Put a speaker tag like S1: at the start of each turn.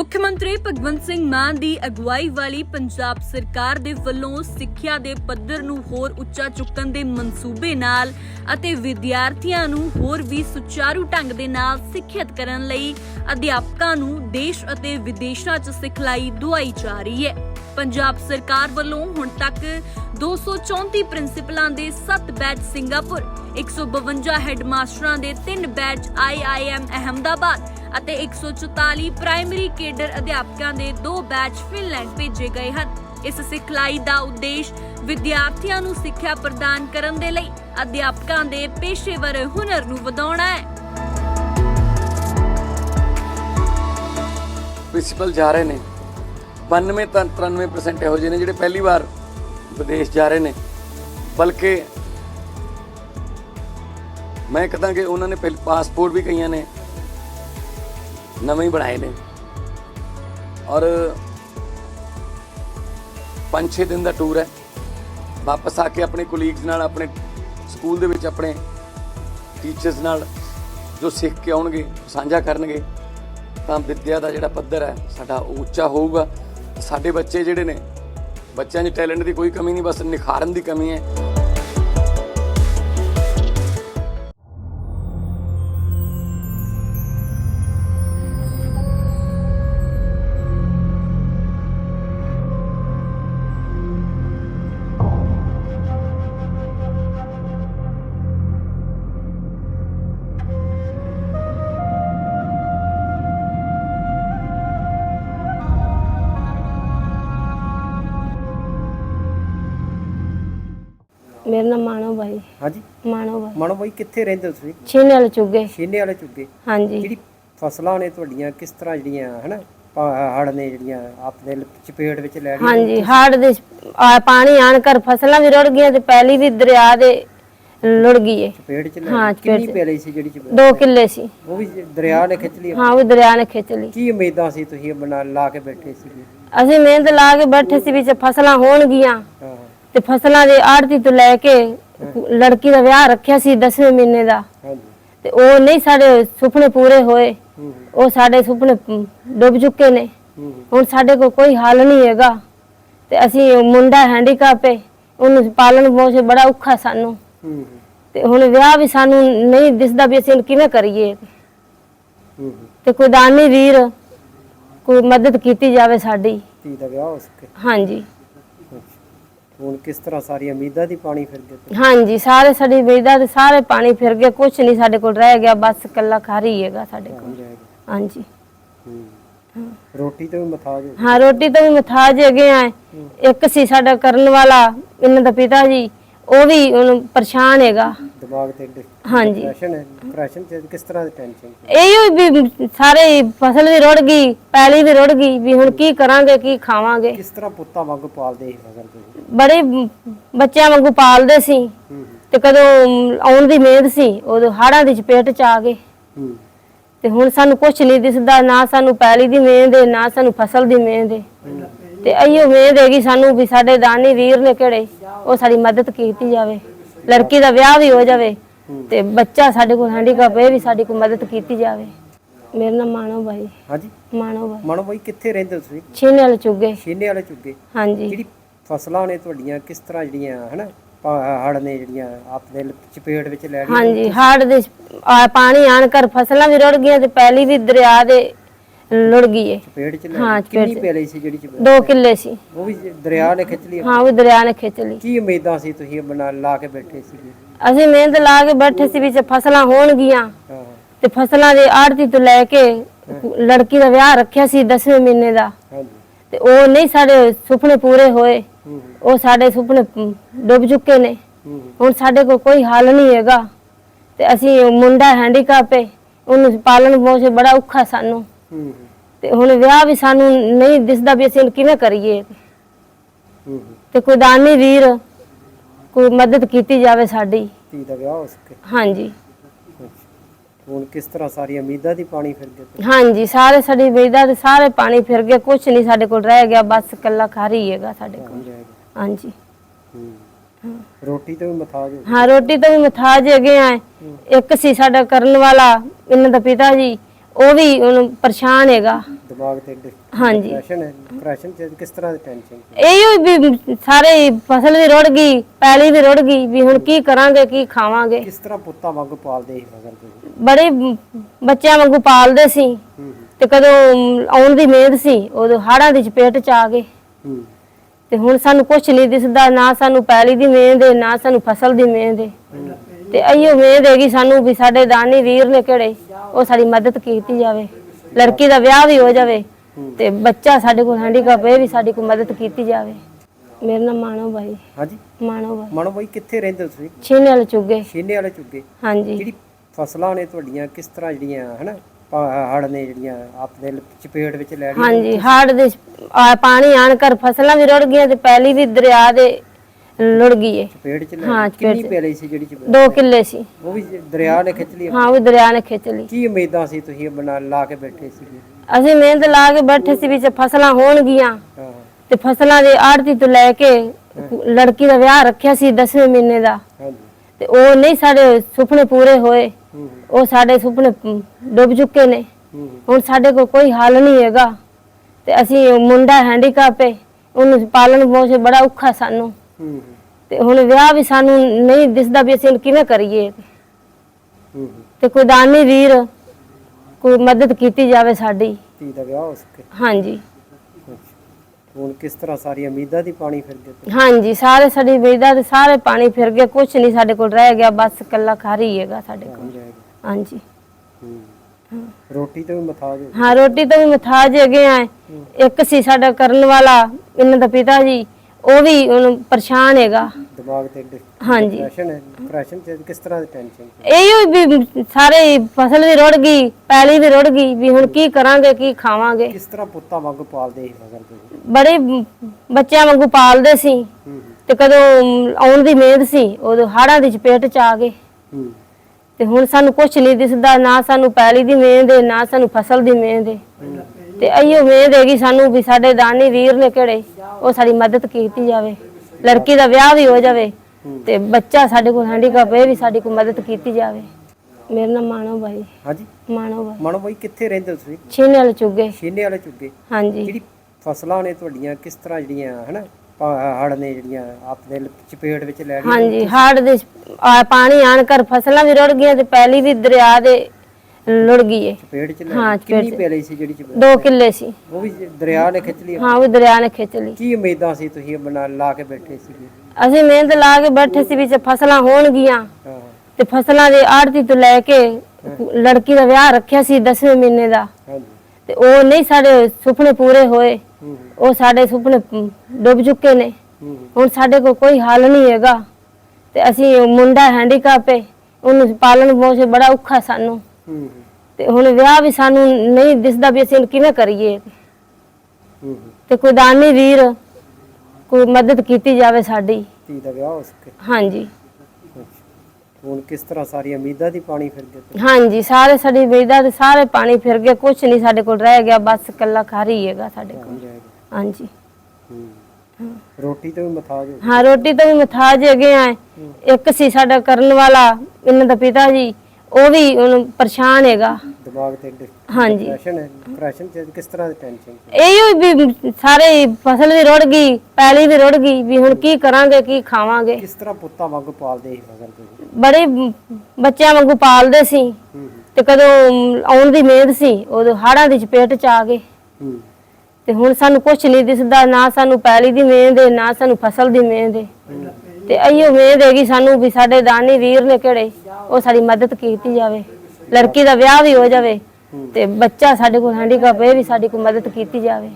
S1: ਮੁੱਖ ਮੰਤਰੀ ਭਗਵੰਤ ਸਿੰਘ ਮਾਨ ਦੀ ਅਗਵਾਈ ਵਾਲੀ ਪੰਜਾਬ ਸਰਕਾਰ ਦੇ ਵੱਲੋਂ ਸਿੱਖਿਆ ਦੇ ਪੱਧਰ ਨੂੰ ਹੋਰ ਉੱਚਾ ਚੁੱਕਣ ਦੇ ਮਨਸੂਬੇ ਨਾਲ ਅਤੇ ਵਿਦਿਆਰਥੀਆਂ ਨੂੰ ਹੋਰ ਵੀ ਸੁਚਾਰੂ ਢੰਗ ਦੇ ਨਾਲ ਸਿੱਖਿਅਤ ਕਰਨ ਲਈ ਅਧਿਆਪਕਾਂ ਨੂੰ ਦੇਸ਼ ਅਤੇ ਵਿਦੇਸ਼ਾਂ 'ਚ ਸਿਖਲਾਈ ਦਵਾਈ ਜਾ ਰਹੀ ਹੈ। ਪੰਜਾਬ ਸਰਕਾਰ ਵੱਲੋਂ ਹੁਣ ਤੱਕ 234 ਪ੍ਰਿੰਸੀਪਲਾਂ ਦੇ 7 ਬੈਚ ਸਿੰਗਾਪੁਰ 152 ਹੈੱਡਮਾਸਟਰਾਂ ਦੇ 3 ਬੈਚ ਆਈਆਈਐਮ ਅਹਮਦਾਬਾਦ ਅਤੇ 144 ਪ੍ਰਾਇਮਰੀ ਕੇਡਰ ਅਧਿਆਪਕਾਂ ਦੇ 2 ਬੈਚ ਫਿਨਲੈਂਡ ਭੇਜੇ ਗਏ ਹਨ। ਇਸ ਸਿਖਲਾਈ ਦਾ ਉਦੇਸ਼ ਵਿਦਿਆਰਥੀਆਂ ਨੂੰ ਸਿੱਖਿਆ ਪ੍ਰਦਾਨ ਕਰਨ ਦੇ ਲਈ ਅਧਿਆਪਕਾਂ ਦੇ ਪੇਸ਼ੇਵਰ ਹੁਨਰ ਨੂੰ ਵਧਾਉਣਾ ਹੈ।
S2: ਪ੍ਰਿੰਸੀਪਲ ਜਾ ਰਹੇ ਨੇ। 92 ਤਾਂ 93% ਇਹੋ ਜਿਹੇ ਨੇ ਜਿਹੜੇ ਪਹਿਲੀ ਵਾਰ ਵਿਦੇਸ਼ ਜਾ ਰਹੇ ਨੇ। ਬਲਕਿ ਮੈਂ ਕਹਦਾ ਕਿ ਉਹਨਾਂ ਨੇ ਪਹਿਲ ਪਾਸਪੋਰਟ ਵੀ ਕਈਆਂ ਨੇ, ਨਵੇਂ ਹੀ ਬਣਾਏ ਨੇ। ਔਰ 5-6 ਦਿਨ ਦਾ ਟੂਰ ਹੈ। ਵਾਪਸ ਆ ਕੇ ਆਪਣੇ ਕੋਲੀਗਸ ਨਾਲ, ਆਪਣੇ ਸਕੂਲ ਦੇ ਵਿੱਚ ਆਪਣੇ ਟੀਚਰਸ ਨਾਲ ਜੋ ਸਿੱਖ ਕੇ ਆਉਣਗੇ, ਸਾਂਝਾ ਕਰਨਗੇ, ਤਾਂ ਵਿੱਦਿਆ ਦਾ ਜਿਹੜਾ ਪੱਧਰ ਹੈ, ਸਾਡਾ ਉਹ ਉੱਚਾ ਹੋਊਗਾ। ਸਾਡੇ ਬੱਚੇ ਜਿਹੜੇ ਨੇ, ਬੱਚਿਆਂ 'ਚ ਟੈਲੈਂਟ ਦੀ ਕੋਈ ਕਮੀ ਨਹੀਂ, ਬਸ ਨਿਖਾਰਨ ਦੀ ਕਮੀ ਹੈ।
S3: ਮੇਰਾ ਨਾਮ ਮਾਨੋ ਬਾਈ।
S4: ਹਾਂਜੀ।
S3: ਮਾਨੋ ਬਾਈ।
S4: ਮਾਨੋ ਬਾਈ ਕਿੱਥੇ ਰਹਿੰਦੇ ਹੋ ਤੁਸੀਂ?
S3: ਛੀਨੇ ਵਾਲੇ ਚੁੱਗੇ।
S4: ਛੇਨੇ ਵਾਲੇ ਚੁੱਗੇ।
S3: ਹਾਂਜੀ।
S4: ਜਿਹੜੀ ਫਸਲਾਂ ਨੇ ਤੁਹਾਡੀਆਂ ਕਿਸ ਤਰ੍ਹਾਂ ਜਿਹੜੀਆਂ ਹਨਾ? ਹੜ ਨੇ ਜਿਹੜੀਆਂ ਆਪਣੇ ਚਪੇਟ ਵਿੱਚ ਲੈ ਲਈਆਂ
S3: ਹਾਂਜੀ ਹੜ ਦੇ ਪਾਣੀ ਆਣ ਕਰ ਫਸਲਾਂ ਵੀ ਰੁੜ ਗਈਆਂ ਤੇ ਪਹਿਲੀ ਵੀ ਦਰਿਆ ਦੇ ਲੁੜ ਗਈ ਏ।
S4: ਚਪੇਟ ਚ ਲੈ
S3: ਹਾਂ,
S4: ਲਈ। ਕਿੰਨੀ। ਪੈਲੀ ਸੀ ਜਿਹੜੀ ਚਪੇਟ
S3: ਦੋ ਕਿੱਲੇ ਸੀ।
S4: ਉਹ ਵੀ ਦਰਿਆ ਨੇ ਖਿੱਚ ਲਈ
S3: ਹਾਂ ਉਹ ਦਰਿਆ ਨੇ ਖਿੱਚ ਲਈ।
S4: ਕੀ ਉਮੀਦਾਂ ਸੀ ਤੁਸੀਂ ਬਣਾ ਲਾ ਕੇ ਬੈਠੇ ਸੀ
S3: ਅਸੀਂ ਮਿਹਨਤ ਲਾ ਕੇ ਬੈਠੇ ਸੀ ਵਿੱਚ ਫਸਲਾਂ ਹੋਣਗੀਆਂ ਤੇ ਫਸਲਾਂ ਦੇ ਆੜਤੀ ਤੋਂ ਲੈ ਕੇ ਲੜਕੀ ਦਾ ਵਿਆਹ ਰੱਖਿਆ ਸੀ 10ਵੇਂ ਮਹੀਨੇ ਦਾ।
S4: ਹਾਂਜੀ।
S3: ਤੇ ਉਹ ਨਹੀਂ ਸਾਡੇ ਸੁਪਨੇ ਪੂਰੇ ਹੋਏ।
S4: ਹੂੰ।
S3: ਉਹ ਸਾਡੇ ਸੁਪਨੇ ਡੁੱਬ ਚੁੱਕੇ ਨੇ।
S4: ਹੂੰ।
S3: ਹੁਣ ਸਾਡੇ ਕੋਲ ਕੋਈ ਹੱਲ ਨਹੀਂ ਹੈਗਾ। ਤੇ ਅਸੀਂ ਮੁੰਡਾ ਹੈਂਡੀਕੈਪ ਹੈ ਉਹਨੂੰ ਪਾਲਣ ਪੋਸ਼ਣ ਬੜਾ ਔਖਾ ਸਾਨੂੰ।
S4: ਹੂੰ।
S3: ਤੇ ਹੁਣ ਵਿਆਹ ਵੀ ਸਾਨੂੰ ਨਹੀਂ ਦਿਸਦਾ ਵੀ ਅਸੀਂ ਹੁਣ ਕਿਵੇਂ ਕਰੀਏ।
S4: ਹੂੰ।
S3: ਤੇ ਕੋਈ ਦਾਨੀ ਵੀਰ ਕੋਈ ਮਦਦ ਕੀਤੀ ਜਾਵੇ ਸਾਡੀ।
S4: ਤੀ ਦਾ ਵਿਆਹ ਹੋ ਸਕੇ।
S3: ਹਾਂਜੀ।
S4: ਹੁਣ ਕਿਸ ਤਰ੍ਹਾਂ ਸਾਰੀ ਉਮੀਦਾਂ ਦੀ ਪਾਣੀ ਫਿਰ ਗਏ
S3: ਹਾਂਜੀ ਸਾਰੇ ਸਾਡੀ ਵੇਦਾ ਤੇ ਸਾਰੇ ਪਾਣੀ ਫਿਰ ਗਏ ਕੁਝ ਨਹੀਂ ਸਾਡੇ ਕੋਲ ਰਹਿ ਗਿਆ ਬਸ ਕੱਲਾ ਖਾਰੀ ਹੈਗਾ ਸਾਡੇ ਕੋਲ। ਹਾਂਜੀ।
S4: ਹੂੰ। ਰੋਟੀ ਤੇ ਵੀ ਮਥਾਜ ਹੋ
S3: ਹਾਂ ਰੋਟੀ ਤੋਂ ਵੀ ਮਥਾਜ ਹੈਗੇ ਆ। ਇੱਕ ਸੀ ਸਾਡਾ ਕਰਨ ਵਾਲਾ ਇਹਨਾਂ ਦਾ ਪਿਤਾ ਜੀ ਉਹ ਵੀ ਉਹਨੂੰ ਪਰੇਸ਼ਾਨ ਹੈਗਾ।
S4: ਦਿਮਾਗ ਤੇ
S3: ਹਾਂਜੀ।
S4: ਡਿਪਰੈਸ਼ਨ ਹੈ। ਡਿਪਰੈਸ਼ਨ ਚ ਕਿਸ ਤਰ੍ਹਾਂ ਦੀ ਟੈਨਸ਼ਨ
S3: ਇਹੋ ਵੀ ਸਾਰੇ ਫਸਲ ਵੀ ਰੁੜ ਗਈ ਪੈਲੀ ਵੀ ਰੁੜ ਗਈ ਵੀ ਹੁਣ ਕੀ ਕਰਾਂਗੇ ਕੀ ਖਾਵਾਂਗੇ।
S4: ਕਿਸ ਤਰ੍ਹਾਂ ਪੁੱਤਾਂ ਵਾਂਗ ਪਾਲਦੇ ਸੀ ਫਸਲ ਤੁਸੀਂ?
S3: ਬੜੇ ਬ- ਬੱਚਿਆਂ ਵਾਂਗੂ ਪਾਲਦੇ ਸੀ
S4: ਹੂੰ।
S3: ਤੇ ਕਦੋਂ ਆਉਣ ਦੀ ਮਿਹਨਤ ਸੀ ਉਦੋਂ ਹਾੜਾਂ ਦੀ ਚਪੇਟ ਚ ਆ ਗਏ।
S4: ਹੂੰ।
S3: ਤੇ ਹੁਣ ਸਾਨੂੰ ਕੁਝ ਨਹੀਂ ਦਿਸਦਾ ਨਾ ਸਾਨੂੰ ਪੈਲੀ ਦੀ ਮਿਹਨਤ ਹੈ ਨਾ ਸਾਨੂੰ ਫਸਲ ਦੀ ਮਿਹਨਤ ਹੈ ਤੇ ਅਈਓ ਮਿਹਨਤ ਹੈਗੀ ਸਾਨੂੰ ਵੀ ਸਾਡੇ ਦਾਨੀ ਵੀਰ ਨੇ ਕਿਹੜੇ ਉਹ ਸਾਡੀ ਮਦਦ ਕੀਤੀ ਜਾਵੇ। ਲੜਕੀ ਦਾ ਵਿਆਹ ਵੀ ਹੋ ਜਾਵੇ ਤੇ ਬੱਚਾ ਸਾਡੇ ਕੋਲ ਹੈਂਡੀਕੈਪ ਇਹ ਵੀ ਸਾਡੀ ਕੋਈ ਮਦਦ ਕੀਤੀ ਜਾਵੇ। ਮੇਰਾ ਨਾਮ ਮਾਨੋ ਬਾਈ।
S4: ਹਾਂਜੀ।
S3: ਮਾਨੋ ਬਾਈ।
S4: ਮਾਨੋ ਬਾਈ ਕਿੱਥੇ ਰਹਿੰਦੇ ਹੋ ਤੁਸੀਂ?
S3: ਛੀਨੇ ਵਾਲੇ ਚੁੱਗੇ।
S4: ਛੇਨੇ ਵਾਲੇ ਚੁੱਗੇ।
S3: ਹਾਂਜੀ।
S4: ਜਿਹੜੀ ਫਸਲਾਂ ਨੇ ਤੁਹਾਡੀਆਂ ਕਿਸ ਤਰ੍ਹਾਂ ਜਿਹੜੀਆਂ ਹਨਾ ਹੜ ਨੇ ਜਿਹੜੀਆਂ ਆਪਣੇ ਚਪੇਟ ਵਿੱਚ ਲੈ ਲਈਆਂ?
S3: ਹਾਂਜੀ ਹੜ ਦੇ ਆ ਪਾਣੀ ਆਣ ਕਰ ਫਸਲਾਂ ਵੀ ਰੁੜ ਗਈਆਂ ਤੇ ਪਹਿਲੀ ਵੀ ਦਰਿਆ ਦੇ ਲੁੜ ਗਈ ਏ।
S4: ਚਪੇਟ ਚ ਲੈ
S3: ਹਾਂ,
S4: ਕਿੰਨੀ
S3: ਚ।
S4: ਸੀ ਜਿਹੜੀ ਚਪੇਟ
S3: ਦੋ ਕਿੱਲੇ ਸੀ।
S4: ਉਹ ਵੀ ਦਰਿਆ ਨੇ ਖਿੱਚ ਲਈ।
S3: ਹਾਂ ਉਹ ਦਰਿਆ ਨੇ ਖਿੱਚ ਲਈ।
S4: ਕੀ ਉਮੀਦਾਂ ਸੀ ਤੁਸੀਂ ਬਣਾ ਲਾ ਕੇ ਬੈਠੇ ਸੀ?
S3: ਅਸੀਂ ਮਿਹਨਤ ਲਾ ਕੇ ਬੈਠੇ ਸੀ ਵਿੱਚ ਫਸਲਾਂ ਹੋਣਗੀਆਂ।
S4: ਹਾਂ।
S3: ਤੇ ਫਸਲਾਂ ਦੇ ਆੜਤੀ ਤੋਂ ਲੈ ਕੇ ਲੜਕੀ ਦਾ ਵਿਆਹ ਰੱਖਿਆ ਸੀ 10ਵੇਂ ਮਹੀਨੇ ਦਾ।
S4: ਹਾਂਜੀ।
S3: ਤੇ ਉਹ ਨਹੀਂ ਸਾਡੇ ਸੁਪਨੇ ਪੂਰੇ ਹੋਏ। ਉਹ ਸਾਡੇ ਸੁਪਨੇ ਡੁੱਬ ਚੁੱਕੇ ਨੇ। ਹੁਣ ਸਾਡੇ ਕੋਲ ਕੋਈ ਹੱਲ ਨਹੀਂ ਹੈਗਾ। ਤੇ ਅਸੀਂ ਮੁੰਡਾ ਹੈਂਡੀਕੈਪ ਹੈ ਉਹਨੂੰ ਪਾਲਣ ਪੋਸ਼ਣ ਬੜਾ ਔਖਾ ਸਾਨੂੰ। ਤੇ ਹੁਣ ਵਿਆਹ ਵੀ ਸਾਨੂੰ ਨਹੀਂ ਦਿਸਦਾ ਵੀ ਅਸੀਂ ਕਿਵੇਂ ਕਰੀਏ। ਤੇ ਕੋਈ ਦਾਨੀ ਵੀਰ ਕੋਈ ਮਦਦ ਕੀਤੀ ਜਾਵੇ ਸਾਡੀ।
S4: ਤੀ ਦਾ ਵਿਆਹ ਹੋ ਸਕੇ।
S3: ਹਾਂਜੀ।
S4: ਹੁਣ ਕਿਸ ਤਰ੍ਹਾਂ ਸਾਰੀ ਉਮੀਦਾਂ ਦੀ ਪਾਣੀ ਫਿਰ ਗਏ
S3: ਹਾਂਜੀ ਸਾਰੇ ਸਾਡੀ ਵੇਦਾ ਤੇ ਸਾਰੇ ਪਾਣੀ ਫਿਰ ਗਏ ਕੁਝ ਨਹੀਂ ਸਾਡੇ ਕੋਲ ਰਹਿ ਗਿਆ ਬਸ ਕੱਲਾ ਖਾਰੀ ਹੈਗਾ ਸਾਡੇ ਕੋਲ। ਹਾਂਜੀ।
S4: ਹੂੰ। ਰੋਟੀ ਤੇ ਵੀ ਮਥਾਜ ਹਾਂ
S3: ਰੋਟੀ ਤੋਂ ਵੀ ਮਥਾਜ ਹੈਗੇ ਆ। ਇੱਕ ਸੀ ਸਾਡਾ ਕਰਨ ਵਾਲਾ ਇਹਨਾਂ ਦਾ ਪਿਤਾ ਜੀ ਉਹ ਵੀ ਉਹਨੂੰ ਪਰੇਸ਼ਾਨ ਹੈਗਾ।
S4: ਦਿਮਾਗ ਤੇ
S3: ਹਾਂਜੀ।
S4: ਡਿਪਰੈਸ਼ਨ ਹੈ ਡਿਪਰੈਸ਼ਨ ਚ ਕਿਸ ਤਰ੍ਹਾਂ ਦੀ ਟੈਨਸ਼ਨ
S3: ਇਹੋ ਵੀ ਸਾਰੇ ਹੀ ਫਸਲ ਵੀ ਰੁੜ ਗਈ ਪੈਲੀ ਵੀ ਰੁੜ ਗਈ ਵੀ ਹੁਣ ਕੀ ਕਰਾਂਗੇ ਕੀ ਖਾਵਾਂਗੇ।
S4: ਕਿਸ ਤਰ੍ਹਾਂ ਪੁੱਤਾਂ ਵਾਂਗੂ ਪਾਲਦੇ ਸੀ ਫਸਲ ਤੁਸੀਂ?
S3: ਬੜੇ ਬ- ਬੱਚਿਆਂ ਵਾਂਗੂ ਪਾਲਦੇ ਸੀ।
S4: ਹੂੰ
S3: ਤੇ ਕਦੋਂ ਆਉਣ ਦੀ ਮਿਹਨਤ ਸੀ ਉਦੋਂ ਹਾੜਾਂ ਦੀ ਚਪੇਟ ਚ ਆ ਗਏ। ਤੇ ਹੁਣ ਸਾਨੂੰ ਕੁਝ ਨਹੀਂ ਦਿਸਦਾ ਨਾ ਸਾਨੂੰ ਪੈਲੀ ਦੀ ਮਿਹਨਤ ਹੈ ਨਾ ਸਾਨੂੰ ਫਸਲ ਦੀ ਮਿਹਨਤ ਹੈ ਤੇ ਅਈਓ ਮਿਹਨਤ ਹੈਗੀ ਸਾਨੂੰ ਵੀ ਸਾਡੇ ਦਾਨੀ ਵੀਰ ਨੇ ਕਿਹੜੇ ਉਹ ਸਾਡੀ ਮਦਦ ਕੀਤੀ ਜਾਵੇ। ਲੜਕੀ ਦਾ ਵਿਆਹ ਵੀ ਹੋ ਜਾਵੇ ਤੇ ਬੱਚਾ ਸਾਡੇ ਕੋਲ ਹੈਂਡੀਕੈਪ ਇਹ ਵੀ ਸਾਡੀ ਕੋਈ ਮਦਦ ਕੀਤੀ ਜਾਵੇ। ਮੇਰਾ ਨਾਮ ਮਾਨੋ ਬਾਈ।
S4: ਹਾਂਜੀ?
S3: ਮਾਨੋ ਬਾਈ।
S4: ਮਨੋ ਬਾਈ ਕਿੱਥੇ ਰਹਿੰਦੇ ਹੋ ਤੁਸੀਂ?
S3: ਛੀਨੇ ਵਾਲੇ ਚੁੱਗੇ।
S4: ਛੀਨੇ ਵਾਲੇ ਚੁੱਗੇ।
S3: ਹਾਂਜੀ।
S4: ਜਿਹੜੀ ਫਸਲਾਂ ਨੇ ਤੁਹਾਡੀਆਂ ਕਿਸ ਤਰ੍ਹਾਂ ਜਿਹੜੀਆਂ ਹਨਾ? ਹੜ ਨੇ ਜਿਹੜੀਆਂ ਆਪਣੇ ਚਪੇਟ ਵਿੱਚ ਲੈ ਲਈ
S3: ਹਾਂਜੀ ਹੜ੍ਹ ਦੇ ਪਾਣੀ ਆਣ ਕਰ ਫਸਲਾਂ ਵੀ ਰੁੜ ਗਈਆਂ ਤੇ ਪੈਲੀ ਵੀ ਦਰਿਆ ਦੇ ਲੁੜ ਗਈ ਏ।
S4: ਚਪੇਟ ਚ ਲੈ
S3: ਹਾਂ,
S4: ਕਿੰਨੀ
S3: ਚ।
S4: ਪੈਲੀ ਸੀ ਜਿਹੜੀ ਚਪੇਟ
S3: ਦੋ ਕਿੱਲੇ ਸੀ।
S4: ਉਹ ਵੀ ਦਰਿਆ ਨੇ ਖਿੱਚ ਲਈ।
S3: ਹਾਂ ਉਹ ਦਰਿਆ ਨੇ ਖਿੱਚ ਲਈ।
S4: ਕੀ ਉਮੀਦਾਂ ਸੀ ਤੁਸੀਂ ਬਣਾ ਲਾ ਕੇ ਬੈਠੇ ਸੀਗੇ?
S3: ਅਸੀਂ ਮਿਹਨਤ ਲਾ ਕੇ ਬੈਠੇ ਸੀ ਵਿੱਚ ਫਸਲਾਂ ਹੋਣਗੀਆਂ
S4: ਹਾਂ।
S3: ਤੇ ਫਸਲਾਂ ਦੇ ਆੜਤੀ ਤੋਂ ਲੈ ਕੇ ਲੜਕੀ ਦਾ ਵਿਆਹ ਰੱਖਿਆ ਸੀ 10ਵੇਂ ਮਹੀਨੇ ਦਾ।
S4: ਹਾਂਜੀ।
S3: ਤੇ ਉਹ ਨਹੀਂ ਸਾਡੇ ਸੁਪਨੇ ਪੂਰੇ ਹੋਏ।
S4: ਹੂੰ।
S3: ਉਹ ਸਾਡੇ ਸੁਪਨੇ ਮ, ਡੁੱਬ ਚੁੱਕੇ ਨੇ।
S4: ਹੂੰ।
S3: ਹੁਣ ਸਾਡੇ ਕੋਲ ਕੋਈ ਹੱਲ ਨਹੀਂ ਹੈਗਾ। ਤੇ ਅਸੀਂ ਮੁੰਡਾ ਹੈਂਡੀਕੈਪ ਹੈ ਉਹਨੂੰ ਪਾਲਣ ਪੋਸ਼ਣ ਬੜਾ ਔਖਾ ਸਾਨੂੰ।
S4: ਹੂੰ
S3: ਤੇ ਹੁਣ ਵਿਆਹ ਵੀ ਸਾਨੂੰ ਨਹੀਂ ਦਿਸਦਾ ਵੀ ਅਸੀਂ ਹੁਣ ਕਿਵੇਂ ਕਰੀਏ।
S4: ਹੂੰ
S3: ਤੇ ਕੋਈ ਦਾਨੀ ਵੀਰ ਕੋਈ ਮਦਦ ਕੀਤੀ ਜਾਵੇ ਸਾਡੀ।
S4: ਧੀ ਦਾ ਵਿਆਹ ਹੋ ਸਕੇ।
S3: ਹਾਂਜੀ।
S4: ਹੁਣ ਕਿਸ ਤਰ੍ਹਾਂ ਸਾਰੀਆਂ ਉਮੀਦਾਂ ਦੀ ਪਾਣੀ ਫਿਰ ਗਏ
S3: ਹਾਂਜੀ ਸਾਰੇ ਸਾਡੀ ਵੇਦਾ ਦੇ ਸਾਰੇ ਪਾਣੀ ਫਿਰ ਗਏ ਕੁਝ ਨਹੀਂ ਸਾਡੇ ਕੋਲ ਰਹਿ ਗਿਆ ਬਸ ਕੱਲਾ ਖਾਰੀ ਹੈਗਾ ਸਾਡੇ ਕੋਲ। ਹਾਂਜੀ।
S4: ਹੂੰ। ਰੋਟੀ ਤੋਂ ਵੀ ਮਥਾ ਜੋ
S3: ਹਾਂ ਰੋਟੀ ਤੋਂ ਵੀ ਮਥਾਜ ਹੈਗੇ ਆ। ਇੱਕ ਸੀ ਸਾਡਾ ਕਰਨ ਵਾਲਾ ਇਹਨਾਂ ਦਾ ਪਿਤਾ ਜੀ। ਉਹ ਵੀ ਉਹਨੂੰ ਪਰੇਸ਼ਾਨ ਹੈਗਾ।
S4: ਦਿਮਾਗ ਤੇ
S3: ਹਾਂਜੀ।
S4: ਡਿਪਰੈਸ਼ਨ ਹੈ। ਡਿਪਰੈਸ਼ਨ ਚ ਕਿਸ ਤਰ੍ਹਾਂ ਦੀ ਟੈਨਸ਼ਨ
S3: ਇਹੋ ਵੀ ਸਾਰੇ ਫਸਲ ਵੀ ਰੁੜ ਗਈ ਪੈਲੀ ਵੀ ਰੁੜ ਗਈ ਵੀ ਹੁਣ ਕੀ ਕਰਾਂਗੇ ਕੀ ਖਾਵਾਂਗੇ।
S4: ਕਿਸ ਤਰ੍ਹਾਂ ਪੁੱਤਾਂ ਵਾਂਗੂ ਪਾਲਦੇ ਸੀ ਫਸਲ ਤੁਸੀਂ?
S3: ਬੜੇ ਬੱਚਿਆਂ ਵਾਂਗੂ ਪਾਲਦੇ ਸੀ।
S4: ਹੂੰ
S3: ਤੇ ਕਦੋਂ ਆਉਣ ਦੀ ਮਿਹਨਤ ਸੀ ਉਦੋਂ ਹਾੜਾਂ ਦੀ ਚਪੇਟ ਚ ਆ ਗਏ।
S4: ਹੂੰ।
S3: ਤੇ ਹੁਣ ਸਾਨੂੰ ਕੁਝ ਨਹੀਂ ਦਿਸਦਾ ਨਾ ਸਾਨੂੰ ਪੈਲੀ ਦੀ ਮਿਹਨਤ ਹੈ ਨਾ ਸਾਨੂੰ ਫਸਲ ਦੀ ਮਿਹਨਤ ਹੈ। ਤੇ ਅਈਓ ਮਿਹਨਤ ਹੈਗੀ ਸਾਨੂੰ ਵੀ ਸਾਡੇ ਦਾਨੀ ਵੀਰ ਨੇ ਕਿਹੜੇ ਉਹ ਸਾਡੀ ਮਦਦ ਕੀਤੀ ਜਾਵੇ ਲੜਕੀ ਦਾ ਵਿਆਹ ਵੀ ਹੋ ਜਾਵੇ ਤੇ ਬੱਚਾ ਸਾਡੇ ਕੋਲ ਹੈਂਡੀਕੈਪ ਇਹ ਵੀ ਸਾਡੀ ਕੋਈ ਮਦਦ ਕੀਤੀ ਜਾਵੇ। ਮੇਰਾ ਨਾਮ ਮਾਨੋ ਬਾਈ
S4: ਹਾਂਜੀ।
S3: ਮਾਨੋ ਬਾਈ।
S4: ਮਨੋ ਬਾਈ ਕਿੱਥੇ ਰਹਿੰਦੇ ਹੋ ਤੁਸੀਂ?
S3: ਛੀਨੇ ਵਾਲੇ ਚੁੱਗੇ।
S4: ਛੀਨੇ ਵਾਲੇ ਚੁੱਗੇ।
S3: ਹਾਂਜੀ।
S4: ਜਿਹੜੀ ਫਸਲਾਂ ਨੇ ਤੁਹਾਡੀਆਂ ਕਿਸ ਤਰ੍ਹਾਂ ਜਿਹੜੀਆਂ ਹਨਾ ਹੜ ਨੇ ਜਿਹੜੀਆਂ ਆਪਣੇ ਚਪੇਟ ਵਿੱਚ ਲੈ ਲਈ
S3: ਹਾਂਜੀ ਹੜ੍ਹ ਦੇ ਆ ਪਾਣੀ ਆਣ ਕਰ ਫਸਲਾਂ ਵੀ ਰੁੜ ਗਈਆਂ ਤੇ ਪੈਲੀ ਵੀ ਦਰਿਆ ਦੇ ਲੁੜ ਗਈ ਏ।
S4: ਚਪੇਟ ਚ ਲੈ
S3: ਹਾਂ,
S4: ਕਿੰਨੀ
S3: ਚ।
S4: ਪੈਲੀ ਸੀ ਜਿਹੜੀ ਚਪੇਟ
S3: ਦੋ ਕਿੱਲੇ ਸੀ।
S4: ਉਹ ਵੀ ਦਰਿਆ ਨੇ ਖਿੱਚ ਲਈ
S3: ਹਾਂ ਉਹ ਦਰਿਆ ਨੇ ਖਿੱਚ ਲਈ
S4: ਕੀ ਉਮੀਦਾਂ ਸੀ ਤੁਸੀਂ ਬਣਾ ਲਾ ਕੇ ਬੈਠੇ ਸੀਗੇ?
S3: ਅਸੀਂ ਮਿਹਨਤ ਲਾ ਕੇ ਬੈਠੇ ਸੀ ਵਿੱਚ ਫਸਲਾਂ ਹੋਣਗੀਆਂ
S4: ਹਾਂ।
S3: ਤੇ ਫਸਲਾਂ ਦੇ ਆੜਤੀ ਤੋਂ ਲੈ ਕੇ ਲੜਕੀ ਦਾ ਵਿਆਹ ਰੱਖਿਆ ਸੀ 10ਵੇਂ ਮਹੀਨੇ ਦਾ।
S4: ਹਾਂਜੀ।
S3: ਤੇ ਉਹ ਨਹੀਂ ਸਾਡੇ ਸੁਪਨੇ ਪੂਰੇ ਹੋਏ।
S4: ਹੂੰ।
S3: ਉਹ ਸਾਡੇ ਸੁਪਨੇ ਮ, ਡੁੱਬ ਚੁੱਕੇ ਨੇ।
S4: ਹੂੰ।
S3: ਹੁਣ ਸਾਡੇ ਕੋਲ ਕੋਈ ਹੱਲ ਨਹੀਂ ਹੈਗਾ। ਤੇ ਅਸੀਂ ਮੁੰਡਾ ਹੈਂਡੀਕੈਪ ਹੈ ਉਹਨੂੰ ਪਾਲਣ ਪੋਸ਼ਣ ਬੜਾ ਔਖਾ ਸਾਨੂੰ।
S4: ਹੂੰ।
S3: ਤੇ ਹੁਣ ਵਿਆਹ ਵੀ ਸਾਨੂੰ ਨਹੀਂ ਦਿਸਦਾ ਵੀ ਅਸੀਂ ਹੁਣ ਕਿਵੇਂ ਕਰੀਏ।
S4: ਹੂੰ
S3: ਤੇ ਕੋਈ ਦਾਨੀ ਵੀਰ ਕੋਈ ਮਦਦ ਕੀਤੀ ਜਾਵੇ ਸਾਡੀ।
S4: ਧੀ ਦਾ ਵਿਆਹ ਹੋ ਸਕੇ।
S3: ਹਾਂਜੀ।
S4: ਹੁਣ ਕਿਸ ਤਰ੍ਹਾਂ ਸਾਰੀਆਂ ਉਮੀਦਾਂ ਦੀ ਪਾਣੀ ਫਿਰ ਗਏ
S3: ਹਾਂਜੀ ਸਾਰੇ ਸਾਡੀ ਵੇਦਾ ਦੇ ਸਾਰੇ ਪਾਣੀ ਫਿਰ ਗਏ ਕੁਝ ਨਹੀਂ ਸਾਡੇ ਕੋਲ ਰਹਿ ਗਿਆ ਬਸ ਕੱਲਾ ਖਾਰੀ ਹੈਗਾ ਸਾਡੇ ਕੋਲ। ਹਾਂਜੀ।
S4: ਹੂੰ। ਰੋਟੀ ਤੋਂ ਵੀ ਮਥਾ ਜੋ
S3: ਹਾਂ ਰੋਟੀ ਤੋਂ ਵੀ ਮਥਾਜ ਹੈਗੇ ਆ। ਇੱਕ ਸੀ ਸਾਡਾ ਕਰਨ ਵਾਲਾ ਇਹਨਾਂ ਦਾ ਪਿਤਾ ਜੀ ਉਹ ਵੀ ਉਹਨੂੰ ਪਰੇਸ਼ਾਨ ਹੈਗਾ।
S4: ਦਿਮਾਗ ਤੇ
S3: ਹਾਂਜੀ।
S4: ਡਿਪਰੈਸ਼ਨ ਹੈ ਡਿਪਰੈਸ਼ਨ ਚ ਕਿਸ ਤਰ੍ਹਾਂ ਦੀ ਟੈਨਸ਼ਨ
S3: ਇਹੋ ਵੀ ਸਾਰੇ ਫਸਲ ਵੀ ਰੁੜ ਗਈ ਪੈਲੀ ਵੀ ਰੁੜ ਗਈ ਵੀ ਹੁਣ ਕੀ ਕਰਾਂਗੇ ਕੀ ਖਾਵਾਂਗੇ।
S4: ਕਿਸ ਤਰ੍ਹਾਂ ਪੁੱਤਾਂ ਵਾਂਗੂ ਪਾਲਦੇ ਸੀ ਫਸਲ ਤੁਸੀਂ?
S3: ਬੜੇ ਬ- ਬੱਚਿਆਂ ਵਾਂਗੂ ਪਾਲਦੇ ਸੀ।
S4: ਹੂੰ
S3: ਤੇ ਕਦੋਂ ਆਉਣ ਦੀ ਮਿਹਨਤ ਸੀ ਉਦੋਂ ਹਾੜਾਂ ਦੀ ਚਪੇਟ ਚ ਆ ਗਏ।
S4: ਹੂੰ।
S3: ਤੇ ਹੁਣ ਸਾਨੂੰ ਕੁਝ ਨਹੀਂ ਦਿਸਦਾ ਨਾ ਸਾਨੂੰ ਪੈਲੀ ਦੀ ਮਿਹਨਤ ਹੈ ਨਾ ਸਾਨੂੰ ਫਸਲ ਦੀ ਮਿਹਨਤ ਹੈ ਤੇ ਅਈਓ ਮਿਹਨਤ ਹੈਗੀ ਸਾਨੂੰ ਵੀ ਸਾਡੇ ਦਾਨੀ ਵੀਰ ਨੇ ਕਿਹੜੇ ਉਹ ਸਾਡੀ ਮਦਦ ਕੀਤੀ ਜਾਵੇ। ਲੜਕੀ ਦਾ ਵਿਆਹ ਵੀ ਹੋ ਜਾਵੇ ਤੇ ਬੱਚਾ ਸਾਡੇ ਕੋਲ ਹੈਂਡੀਕੈਪ ਇਹ ਵੀ ਸਾਡੀ ਕੋਈ ਮਦਦ ਕੀਤੀ ਜਾਵੇ।